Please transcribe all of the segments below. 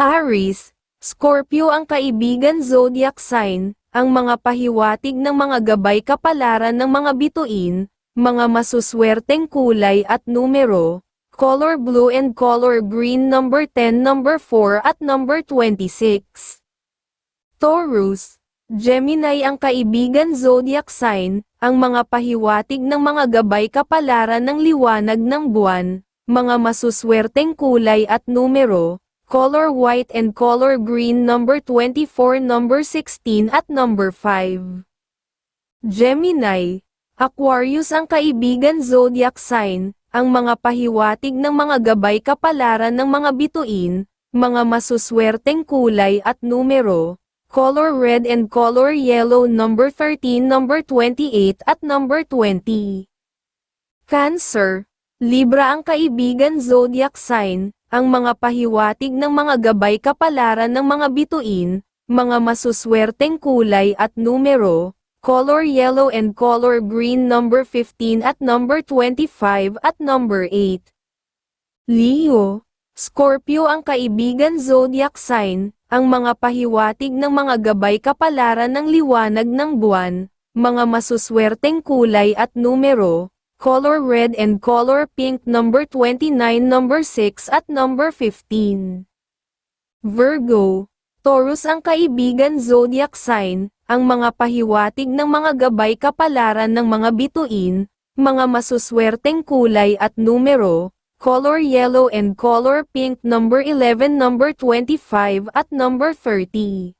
Aries, Scorpio ang kaibigan zodiac sign, ang mga pahiwatig ng mga gabay kapalaran ng mga bituin, mga masuswerteng kulay at numero, color blue and color green number 10, number 4 at number 26. Taurus, Gemini ang kaibigan zodiac sign, ang mga pahiwatig ng mga gabay kapalaran ng liwanag ng buwan, mga masuswerteng kulay at numero, color white and color green number 24, number 16 at number 5. Gemini, Aquarius ang kaibigan zodiac sign, ang mga pahiwatig ng mga gabay kapalaran ng mga bituin, mga masuswerteng kulay at numero, color red and color yellow number 13, number 28 at number 20. Cancer, Libra ang kaibigan zodiac sign, ang mga pahiwatig ng mga gabay kapalaran ng mga bituin, mga masuswerteng kulay at numero, color yellow and color green number 15 at number 25 at number 8. Leo, Scorpio ang kaibigan zodiac sign, ang mga pahiwatig ng mga gabay kapalaran ng liwanag ng buwan, mga masuswerteng kulay at numero, color red and color pink number 29, number 6 at number 15. Virgo, Taurus ang kaibigan zodiac sign, ang mga pahiwatig ng mga gabay kapalaran ng mga bituin, mga masuswerteng kulay at numero, color yellow and color pink number 11, number 25 at number 30.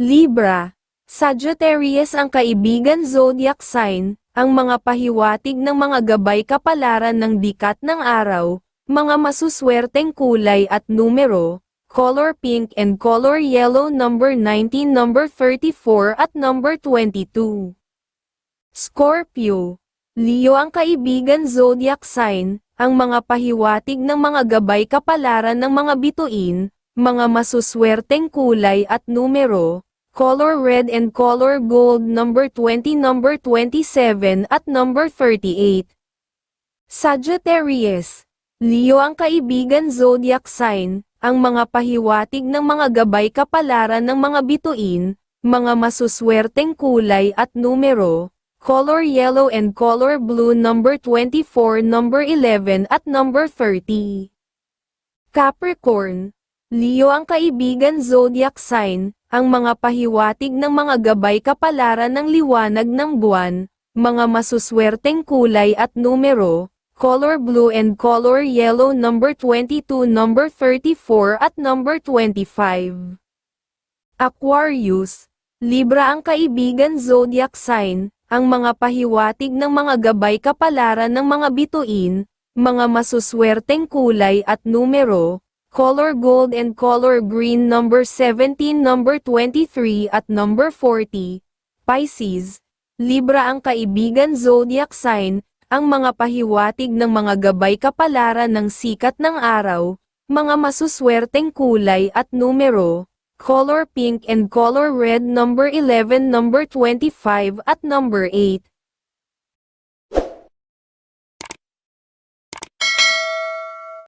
Libra, Sagittarius ang kaibigan zodiac sign, ang mga pahiwatig ng mga gabay kapalaran ng dikat ng araw, mga masuswerteng kulay at numero, color pink and color yellow number 19, number 34 at number 22. Scorpio, Leo ang kaibigan zodiac sign, ang mga pahiwatig ng mga gabay kapalaran ng mga bituin, mga masuswerteng kulay at numero, color red and color gold number 20, number 27 at number 38. Sagittarius, Leo ang kaibigan zodiac sign, ang mga pahiwatig ng mga gabay kapalaran ng mga bituin, mga masuswerteng kulay at numero, color yellow and color blue number 24, number 11 at number 30. Capricorn, Leo ang kaibigan zodiac sign, ang mga pahiwatig ng mga gabay kapalaran ng liwanag ng buwan, mga masuswerteng kulay at numero, color blue and color yellow number 22, number 34 at number 25. Aquarius, Libra ang kaibigan zodiac sign, ang mga pahiwatig ng mga gabay kapalaran ng mga bituin, mga masuswerteng kulay at numero, color gold and color green number 17, number 23 at number 40. Pisces, Libra ang kaibigan zodiac sign, ang mga pahiwatig ng mga gabay kapalaran ng sikat ng araw, mga masuswerteng kulay at numero, color pink and color red number 11, number 25 at number 8.